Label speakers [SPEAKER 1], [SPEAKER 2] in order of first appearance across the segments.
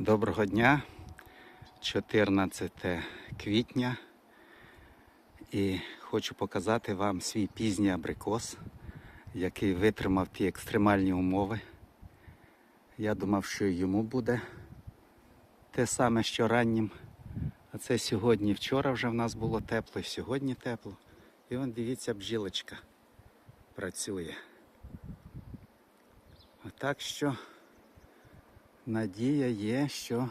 [SPEAKER 1] Доброго дня, 14 квітня. І хочу показати вам свій пізній абрикос, який витримав ті екстремальні умови. Я думав, що йому буде те саме, що раннім. А це сьогодні, вчора вже в нас було тепло, і сьогодні тепло. І вон дивіться, бджілочка працює. А так що надія є, що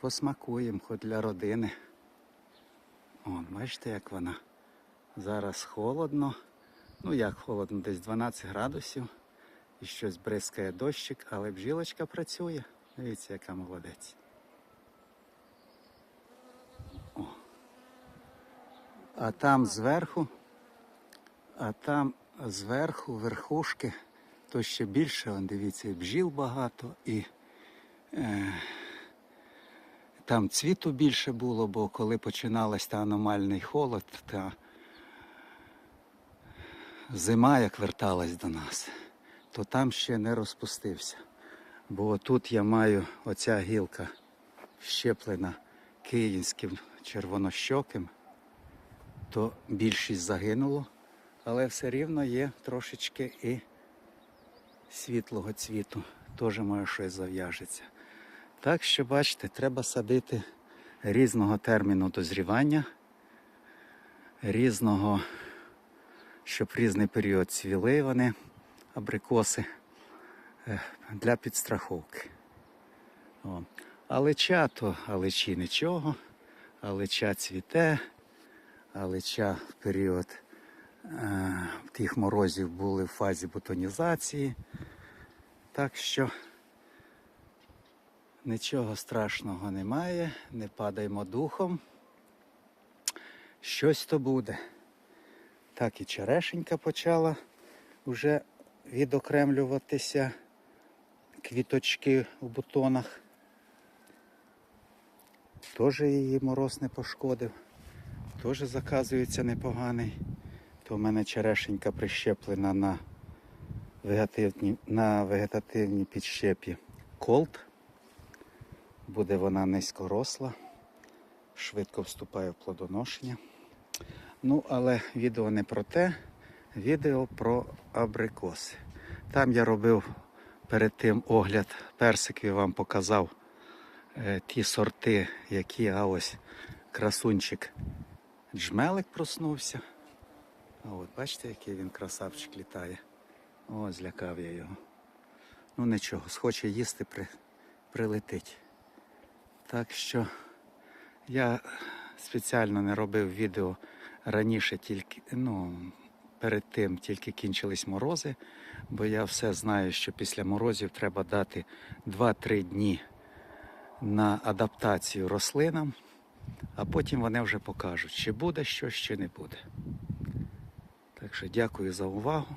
[SPEAKER 1] посмакуємо хоч для родини. О, бачите, як вона. Зараз холодно. Ну як холодно, десь 12 градусів. І щось бризкає дощик, але бджілочка працює. Дивіться, яка молодець. О. А там зверху, а там зверху, верхушки, то ще більше, он, дивіться, і бджіл багато, і е, там цвіту більше було, бо коли починалась та аномальний холод, та зима як верталась до нас, то там ще не розпустився. Бо тут я маю оця гілка щеплена київським червонощоким, то більшість загинуло, але все рівно є трошечки і світлого цвіту. Теж може щось зав'яжеться. Так що, бачите, треба садити різного терміну дозрівання, різного, щоб різний період цвіли вони, абрикоси, е, для підстраховки. О. Алеча то алечі нічого, алеча цвіте, алеча в період е, тих морозів були в фазі бутонізації. Так що нічого страшного немає, не падаймо духом. Щось то буде. Так і черешенька почала вже відокремлюватися, квіточки у бутонах. Теж її мороз не пошкодив. Теж заказується непоганий. То в мене черешенька прищеплена на вегетативній, на вегетативній підщепі колт. Буде вона низькоросла, швидко вступає в плодоношення. Ну, але відео не про те, відео про абрикоси. Там я робив перед тим огляд персиків, вам показав е, ті сорти, які, а ось красунчик джмелик проснувся. А от бачите, який він красавчик літає. О, злякав я його. Ну нічого, схоче їсти, при, прилетить. Так що я спеціально не робив відео раніше, тільки, ну, перед тим тільки кінчились морози, бо я все знаю, що після морозів треба дати 2-3 дні на адаптацію рослинам, а потім вони вже покажуть, чи буде щось, чи не буде. Так що дякую за увагу.